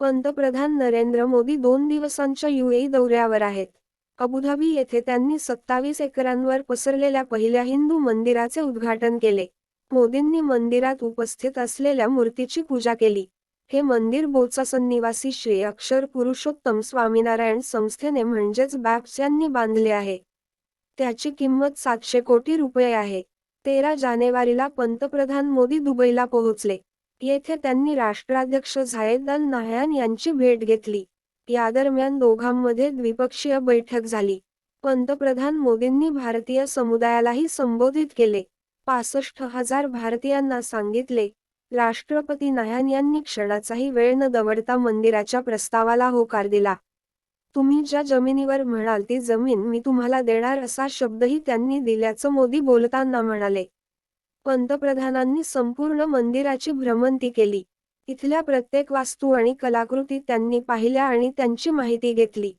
पंतप्रधान नरेंद्र मोदी दोन दिवसांच्या युएई दौऱ्यावर आहेत. अबुधाबी येथे त्यांनी सत्तावीस एकरांवर पसरलेल्या पहिल्या हिंदू मंदिराचे उद्घाटन केले. मोदींनी मंदिरात उपस्थित असलेल्या मूर्तीची पूजा केली. हे मंदिर बोचासन निवासी श्री अक्षर पुरुषोत्तम स्वामीनारायण संस्थेने म्हणजेच बॅप्स यांनी बांधले आहे. त्याची किंमत सातशे कोटी रुपये आहे. तेरा जानेवारीला पंतप्रधान मोदी दुबईला पोहोचले. येथे त्यांनी राष्ट्राध्यक्ष झायेद अल नाहयान यांची भेट घेतली. या दरम्यान दोघांमध्ये द्विपक्षीय बैठक झाली. पंतप्रधान मोदींनी भारतीय समुदायालाही संबोधित केले. पासष्ट हजार भारतीयांना सांगितले राष्ट्रपती नाहयान यांनी क्षणाचाही वेळ न दवडता मंदिराच्या प्रस्तावाला होकार दिला. तुम्ही ज्या जमिनीवर म्हणाल ती जमीन मी तुम्हाला देणार असा शब्दही त्यांनी दिल्याचं मोदी बोलताना म्हणाले. पंतप्रधानांनी संपूर्ण मंदिराची भ्रमंती केली. इथल्या प्रत्येक वास्तू आणि कलाकृती त्यांनी पाहिल्या आणि त्यांची माहिती घेतली.